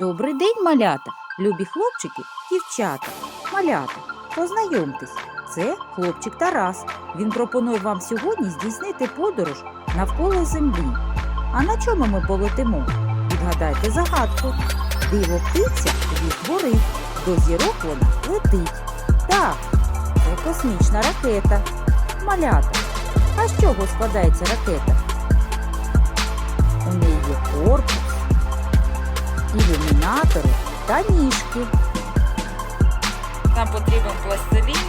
Добрий день, малята, любі хлопчики, дівчата, малята. Познайомтесь, це хлопчик Тарас. Він пропонує вам сьогодні здійснити подорож навколо землі. А на чому ми полетимо? Відгадайте загадку. Диво птиця від гори, до зірок вона летить. Так, це космічна ракета. Малята. А з чого складається ракета? У неї є корпус, ілюмінатори та ніжки. Нам потрібен пластилін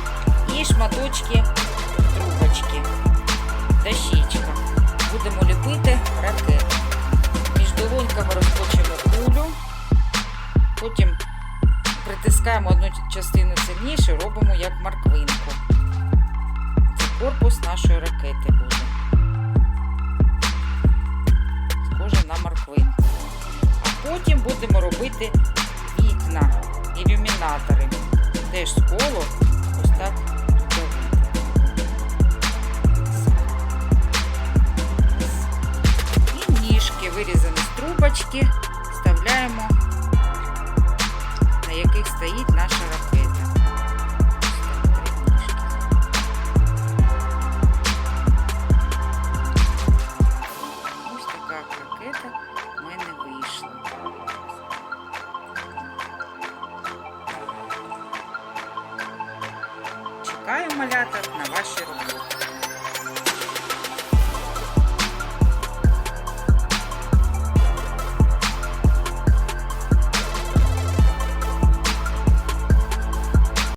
і шматочки трубочки. Дощечка. Будемо ліпити ракету. Між долоньками розкочимо кулю, потім притискаємо одну частину сильніше, робимо як морквинку. Це корпус нашої ракети буде. Будемо робити вікна, ілюмінатори. Теж з колу ось так. І ніжки вирізані з трубочки вставляємо, на яких стоїть наша ракета. Ось така ракета малята на ваші руки.